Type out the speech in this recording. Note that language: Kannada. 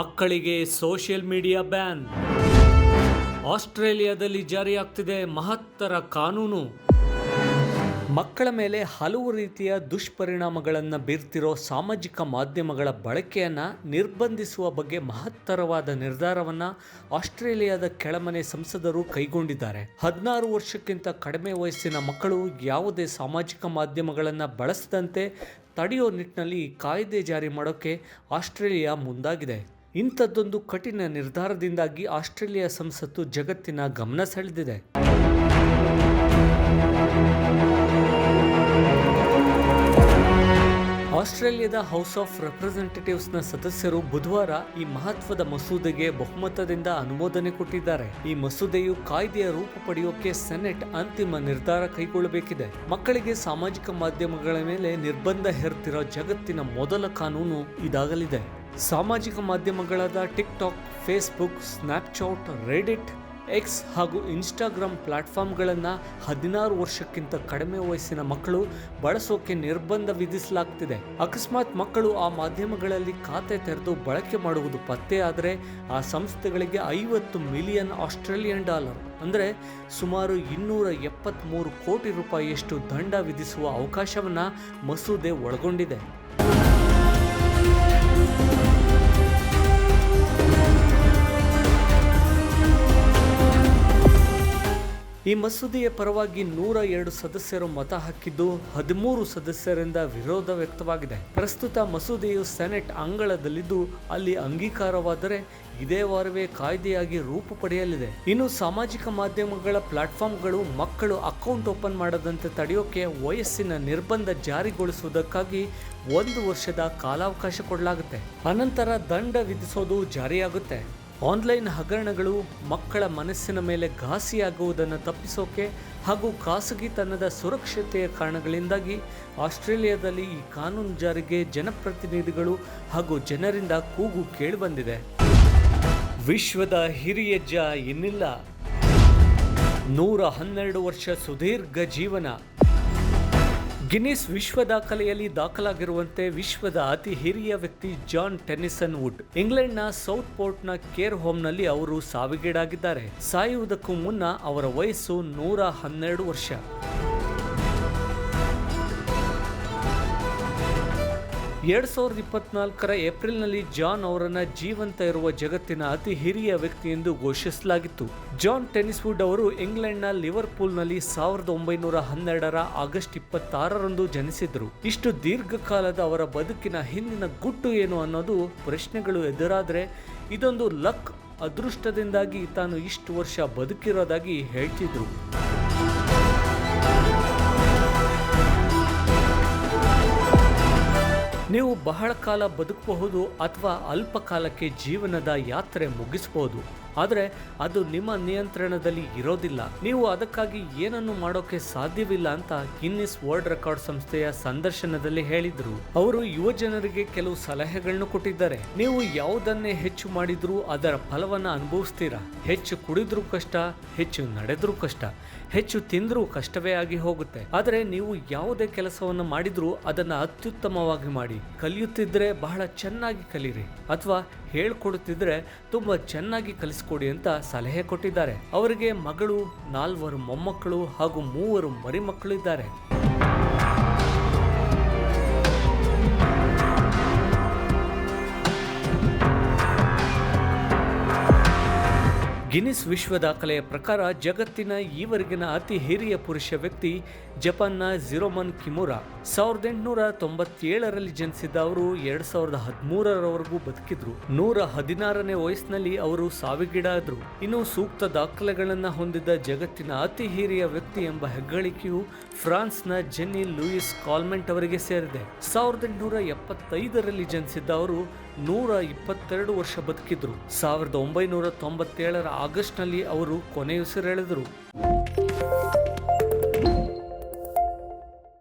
ಮಕ್ಕಳಿಗೆ ಸೋಷಿಯಲ್ ಮೀಡಿಯಾ ಬ್ಯಾನ್. ಆಸ್ಟ್ರೇಲಿಯಾದಲ್ಲಿ ಜಾರಿಯಾಗ್ತಿದೆ ಮಹತ್ತರ ಕಾನೂನು. ಮಕ್ಕಳ ಮೇಲೆ ಹಲವು ರೀತಿಯ ದುಷ್ಪರಿಣಾಮಗಳನ್ನು ಬೀರ್ತಿರೋ ಸಾಮಾಜಿಕ ಮಾಧ್ಯಮಗಳ ಬಳಕೆಯನ್ನು ನಿರ್ಬಂಧಿಸುವ ಬಗ್ಗೆ ಮಹತ್ತರವಾದ ನಿರ್ಧಾರವನ್ನು ಆಸ್ಟ್ರೇಲಿಯಾದ ಕೆಳಮನೆ ಸಂಸದರು ಕೈಗೊಂಡಿದ್ದಾರೆ. ಹದಿನಾರು ವರ್ಷಕ್ಕಿಂತ ಕಡಿಮೆ ವಯಸ್ಸಿನ ಮಕ್ಕಳು ಯಾವುದೇ ಸಾಮಾಜಿಕ ಮಾಧ್ಯಮಗಳನ್ನು ಬಳಸದಂತೆ ತಡೆಯೋ ನಿಟ್ಟಿನಲ್ಲಿ ಕಾಯ್ದೆ ಜಾರಿ ಮಾಡೋಕ್ಕೆ ಆಸ್ಟ್ರೇಲಿಯಾ ಮುಂದಾಗಿದೆ. ಇಂಥದ್ದೊಂದು ಕಠಿಣ ನಿರ್ಧಾರದಿಂದಾಗಿ ಆಸ್ಟ್ರೇಲಿಯಾ ಸಂಸತ್ತು ಜಗತ್ತಿನ ಗಮನ ಸೆಳೆದಿದೆ. ಆಸ್ಟ್ರೇಲಿಯಾದ ಹೌಸ್ ಆಫ್ ರೆಪ್ರೆಸೆಂಟೇಟಿವ್ಸ್ನ ಸದಸ್ಯರು ಬುಧವಾರ ಈ ಮಹತ್ವದ ಮಸೂದೆಗೆ ಬಹುಮತದಿಂದ ಅನುಮೋದನೆ ಕೊಟ್ಟಿದ್ದಾರೆ. ಈ ಮಸೂದೆಯು ಕಾಯ್ದೆಯ ರೂಪ ಪಡೆಯೋಕೆ ಸೆನೆಟ್ ಅಂತಿಮ ನಿರ್ಧಾರ ಕೈಗೊಳ್ಳಬೇಕಿದೆ. ಮಕ್ಕಳಿಗೆ ಸಾಮಾಜಿಕ ಮಾಧ್ಯಮಗಳ ಮೇಲೆ ನಿರ್ಬಂಧ ಹೇರ್ತಿರೋ ಜಗತ್ತಿನ ಮೊದಲ ಕಾನೂನು ಇದಾಗಲಿದೆ. ಸಾಮಾಜಿಕ ಮಾಧ್ಯಮಗಳಾದ TikTok Facebook, Snapchat Reddit X ಹಾಗೂ ಇನ್ಸ್ಟಾಗ್ರಾಮ್ ಪ್ಲಾಟ್ಫಾರ್ಮ್ಗಳನ್ನು ಹದಿನಾರು ವರ್ಷಕ್ಕಿಂತ ಕಡಿಮೆ ವಯಸ್ಸಿನ ಮಕ್ಕಳು ಬಳಸೋಕೆ ನಿರ್ಬಂಧ ವಿಧಿಸಲಾಗ್ತಿದೆ. ಅಕಸ್ಮಾತ್ ಮಕ್ಕಳು ಆ ಮಾಧ್ಯಮಗಳಲ್ಲಿ ಖಾತೆ ತೆರೆದು ಬಳಕೆ ಮಾಡುವುದು ಪತ್ತೆಯಾದರೆ ಆ ಸಂಸ್ಥೆಗಳಿಗೆ ಐವತ್ತು ಮಿಲಿಯನ್ ಆಸ್ಟ್ರೇಲಿಯನ್ ಡಾಲರ್, ಅಂದರೆ ಸುಮಾರು ಇನ್ನೂರ ಎಪ್ಪತ್ತ್ಮೂರು ಕೋಟಿ ರೂಪಾಯಿಯಷ್ಟು ದಂಡ ವಿಧಿಸುವ ಅವಕಾಶವನ್ನು ಮಸೂದೆ ಒಳಗೊಂಡಿದೆ. ಈ ಮಸೂದೆಯ ಪರವಾಗಿ ನೂರ ಎರಡು ಸದಸ್ಯರು ಮತ ಹಾಕಿದ್ದು ಹದಿಮೂರು ಸದಸ್ಯರಿಂದ ವಿರೋಧ ವ್ಯಕ್ತವಾಗಿದೆ. ಪ್ರಸ್ತುತ ಮಸೂದೆಯು ಸೆನೆಟ್ ಅಂಗಳದಲ್ಲಿದ್ದು ಅಲ್ಲಿ ಅಂಗೀಕಾರವಾದರೆ ಇದೇ ವಾರವೇ ಕಾಯ್ದೆಯಾಗಿ ರೂಪು ಪಡೆಯಲಿದೆ. ಇನ್ನು ಸಾಮಾಜಿಕ ಮಾಧ್ಯಮಗಳ ಪ್ಲಾಟ್ಫಾರ್ಮ್ಗಳು ಮಕ್ಕಳು ಅಕೌಂಟ್ ಓಪನ್ ಮಾಡದಂತೆ ತಡೆಯೋಕೆ ವಯಸ್ಸಿನ ನಿರ್ಬಂಧ ಜಾರಿಗೊಳಿಸುವುದಕ್ಕಾಗಿ ಒಂದು ವರ್ಷದ ಕಾಲಾವಕಾಶ ಕೊಡಲಾಗುತ್ತೆ. ಅನಂತರ ದಂಡ ವಿಧಿಸೋದು ಜಾರಿಯಾಗುತ್ತೆ. ಆನ್ಲೈನ್ ಹಗರಣಗಳು ಮಕ್ಕಳ ಮನಸ್ಸಿನ ಮೇಲೆ ಘಾಸಿಯಾಗುವುದನ್ನು ತಪ್ಪಿಸೋಕೆ ಹಾಗೂ ಖಾಸಗಿತನದ ಸುರಕ್ಷತೆಯ ಕಾರಣಗಳಿಂದಾಗಿ ಆಸ್ಟ್ರೇಲಿಯಾದಲ್ಲಿ ಈ ಕಾನೂನು ಜಾರಿಗೆ ಜನಪ್ರತಿನಿಧಿಗಳು ಹಾಗೂ ಜನರಿಂದ ಕೂಗು ಕೇಳಿಬಂದಿದೆ. ವಿಶ್ವದ ಹಿರಿಯಜ್ಜ ಇನ್ನಿಲ್ಲ. ನೂರ ಹನ್ನೆರಡು ವರ್ಷ ಸುದೀರ್ಘ ಜೀವನ. ಗಿನ್ನಿಸ್ ವಿಶ್ವ ದಾಖಲೆಯಲ್ಲಿ ದಾಖಲಾಗಿರುವಂತೆ ವಿಶ್ವದ ಅತಿ ಹಿರಿಯ ವ್ಯಕ್ತಿ ಜಾನ್ ಟೆನಿಸನ್ ವುಡ್. ಇಂಗ್ಲೆಂಡ್ನ ಸೌತ್ ಪೋರ್ಟ್ನ ಕೇರ್ ಹೋಮ್ನಲ್ಲಿ ಅವರು ಸಾವಿಗೀಡಾಗಿದ್ದಾರೆ. ಸಾಯುವುದಕ್ಕೂ ಮುನ್ನ ಅವರ ವಯಸ್ಸು ನೂರ ಹನ್ನೆರಡು ವರ್ಷ. ಎರಡ್ ಸಾವಿರದ ಇಪ್ಪತ್ನಾಲ್ಕರ ಏಪ್ರಿಲ್ನಲ್ಲಿ ಜಾನ್ ಅವರನ್ನ ಜೀವಂತ ಇರುವ ಜಗತ್ತಿನ ಅತಿ ಹಿರಿಯ ವ್ಯಕ್ತಿ ಎಂದು ಘೋಷಿಸಲಾಗಿತ್ತು. ಜಾನ್ ಟೆನಿಸ್ವುಡ್ ಅವರು ಇಂಗ್ಲೆಂಡ್ನ ಲಿವರ್ಪೂಲ್ನಲ್ಲಿ ಸಾವಿರದ ಒಂಬೈನೂರ ಹನ್ನೆರಡರ ಆಗಸ್ಟ್ ಇಪ್ಪತ್ತಾರರಂದು ಜನಿಸಿದ್ರು. ಇಷ್ಟು ದೀರ್ಘಕಾಲದ ಅವರ ಬದುಕಿನ ಹಿಂದಿನ ಗುಟ್ಟು ಏನು ಅನ್ನೋದು ಪ್ರಶ್ನೆಗಳು ಎದುರಾದ್ರೆ ಇದೊಂದು ಲಕ್ ಅದೃಷ್ಟದಿಂದಾಗಿ ತಾನು ಇಷ್ಟು ವರ್ಷ ಬದುಕಿರೋದಾಗಿ ಹೇಳ್ತಿದ್ರು. ನೀವು ಬಹಳ ಕಾಲ ಬದುಕಬಹುದು ಅಥವಾ ಅಲ್ಪ ಕಾಲಕ್ಕೆ ಜೀವನದ ಯಾತ್ರೆ ಮುಗಿಸಬಹುದು ಆದರೆ ಅದು ನಿಮ್ಮ ನಿಯಂತ್ರಣದಲ್ಲಿ ಇರೋದಿಲ್ಲ. ನೀವು ಅದಕ್ಕಾಗಿ ಏನನ್ನು ಮಾಡೋಕೆ ಸಾಧ್ಯವಿಲ್ಲ ಅಂತ ಗಿನ್ನಿಸ್ ವರ್ಲ್ಡ್ ರೆಕಾರ್ಡ್ ಸಂಸ್ಥೆಯ ಸಂದರ್ಶನದಲ್ಲಿ ಹೇಳಿದರು. ಅವರು ಯುವ ಜನರಿಗೆ ಕೆಲವು ಸಲಹೆಗಳನ್ನು ಕೊಟ್ಟಿದ್ದಾರೆ. ನೀವು ಯಾವುದನ್ನೇ ಹೆಚ್ಚು ಮಾಡಿದ್ರೂ ಅದರ ಫಲವನ್ನ ಅನುಭವಿಸ್ತೀರಾ? ಹೆಚ್ಚು ಕುಡಿದ್ರೂ ಕಷ್ಟ, ಹೆಚ್ಚು ನಡೆದ್ರೂ ಕಷ್ಟ, ಹೆಚ್ಚು ತಿಂದರೂ ಕಷ್ಟವೇ ಆಗಿ ಹೋಗುತ್ತೆ. ಆದರೆ ನೀವು ಯಾವುದೇ ಕೆಲಸವನ್ನು ಮಾಡಿದ್ರೂ ಅದನ್ನು ಅತ್ಯುತ್ತಮವಾಗಿ ಮಾಡಿ. ಕಲಿಯುತ್ತಿದ್ರೆ ಬಹಳ ಚೆನ್ನಾಗಿ ಕಲೀರಿ ಅಥವಾ ಹೇಳ್ಕೊಡುತ್ತಿದ್ರೆ ತುಂಬ ಚೆನ್ನಾಗಿ ಕಲಿಸ್ಕೊಡಿ ಅಂತ ಸಲಹೆ ಕೊಟ್ಟಿದ್ದಾರೆ. ಅವರಿಗೆ ಮಗಳು, ನಾಲ್ವರು ಮೊಮ್ಮಕ್ಕಳು ಹಾಗೂ ಮೂವರು ಮರಿಮಕ್ಕಳು ಇದ್ದಾರೆ. ಗಿನ್ನಿಸ್ ವಿಶ್ವ ದಾಖಲೆಯ ಪ್ರಕಾರ ಜಗತ್ತಿನ ಈವರೆಗಿನ ಅತಿ ಹಿರಿಯ ಪುರುಷ ವ್ಯಕ್ತಿ ಜಪಾನ್ನ ಜಿರೋಮನ್ ಕಿಮುರಾ. ಸಾವಿರದ ಎಂಟುನೂರ ತೊಂಬತ್ತೇಳರಲ್ಲಿ ಜನಿಸಿದ್ದ ಅವರು ಎರಡ್ ಸಾವಿರದ ಹದಿಮೂರರವರೆಗೂ ಬದುಕಿದ್ರು. ನೂರ ಹದಿನಾರನೇ ವಯಸ್ಸಿನಲ್ಲಿ ಅವರು ಸಾವಿಗೀಡಾದ್ರು. ಇನ್ನು ಸೂಕ್ತ ದಾಖಲೆಗಳನ್ನು ಹೊಂದಿದ್ದ ಜಗತ್ತಿನ ಅತಿ ಹಿರಿಯ ವ್ಯಕ್ತಿ ಎಂಬ ಹೆಗ್ಗಳಿಕೆಯು ಫ್ರಾನ್ಸ್ನ ಜೆನ್ನಿ ಲೂಯಿಸ್ ಕಾಲ್ಮೆಂಟ್ ಅವರಿಗೆ ಸೇರಿದೆ. ಸಾವಿರದ ಎಂಟುನೂರ ಎಪ್ಪತ್ತೈದರಲ್ಲಿ ಜನಿಸಿದ್ದ ಅವರು ನೂರ ಇಪ್ಪತ್ತೆರಡು ವರ್ಷ ಬದುಕಿದ್ರು. ಸಾವಿರದ ಒಂಬೈನೂರ ತೊಂಬತ್ತೇಳರ ಆಗಸ್ಟ್ನಲ್ಲಿ ಅವರು ಕೊನೆಯುಸಿರೆಳೆದರು.